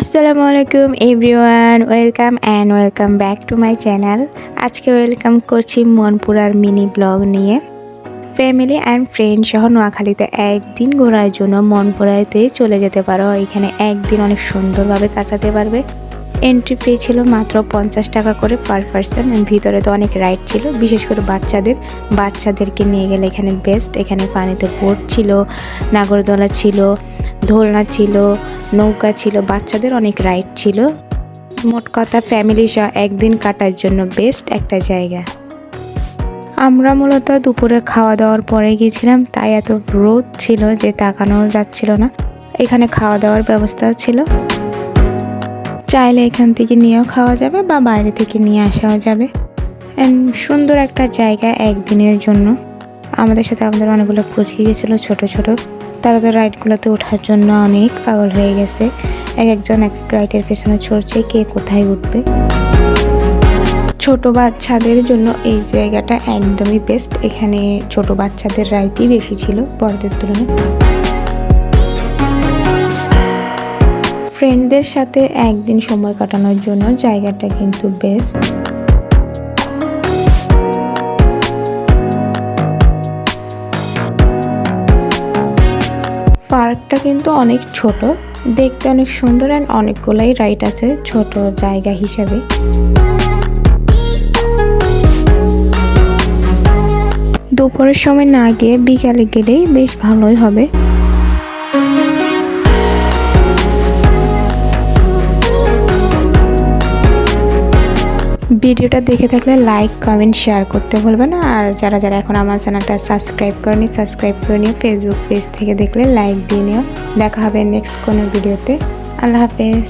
আসসালামু আলাইকুম everyone, welcome and welcome back to my channel. আজকে ওয়েলকাম করছি মনপুরার মিনি ব্লগ নিয়ে। ফ্যামিলি অ্যান্ড ফ্রেন্ড সহ নোয়াখালীতে একদিন ঘোরার জন্য মনপুরাতে চলে যেতে পারো। এখানে একদিন অনেক সুন্দরভাবে কাটাতে পারবে। এন্ট্রি ফি ছিল মাত্র পঞ্চাশ টাকা করে পার পার্সন ভিতরে তো অনেক রাইড ছিল। বিশেষ করে বাচ্চাদের। বাচ্চাদেরকে নিয়ে গেলে এখানে বেস্ট এখানে পানিতে বোট ছিল, নাগরদোলা ছিল দোলনা ছিল, নৌকা ছিল, বাচ্চাদের অনেক রাইড ছিল। মোট কথা ফ্যামিলি সহ একদিন কাটার জন্য বেস্ট একটা জায়গা। আমরা মূলত দুপুরে খাওয়া দাওয়ার পরে গিয়েছিলাম তাই এত রোদ ছিল যে তাকানো যাচ্ছিল না। এখানে খাওয়া দাওয়ার ব্যবস্থাও ছিল। চাইলে এখান থেকে নিয়েও খাওয়া যাবে বা বাইরে থেকে নিয়ে আসাও যাবে। অ্যান্ড সুন্দর একটা জায়গা একদিনের জন্য। আমাদের সাথে আমাদের অনেকগুলো পুচকি গেছিল, ছোট ছোট। তারা তো রাইডগুলোতে ওঠার জন্য অনেক পাগল হয়ে গেছে। এক একজন এক রাইডের পেছনে ছড়ছে কে কোথায় উঠবে। ছোট বাচ্চাদের জন্য এই জায়গাটা একদমই বেস্ট এখানে ছোট বাচ্চাদের রাইডই বেশি ছিল বড়দের তুলনায়। ফ্রেন্ডদের সাথে একদিন সময় কাটানোর জন্য জায়গাটা কিন্তু বেস্ট পার্কটা কিন্তু অনেক ছোট। দেখতে অনেক সুন্দর অ্যান্ড অনেকগুলাই রাইড আছে ছোট জায়গা হিসাবে। দুপুরের সময় না গিয়ে বিকালে গেলেই বেশ ভালোই হবে। ভিডিওটা দেখে থাকলে লাইক কমেন্ট শেয়ার করতে ভুলবেন না। আর যারা যারা এখন আমার চ্যানেলটা সাবস্ক্রাইব করেনি সাবস্ক্রাইব করে নিও। ফেসবুক পেজ থেকে দেখলে লাইক দিয়ে নিও। দেখা হবে নেক্সট কোনো ভিডিওতে আল্লাহ হাফেজ।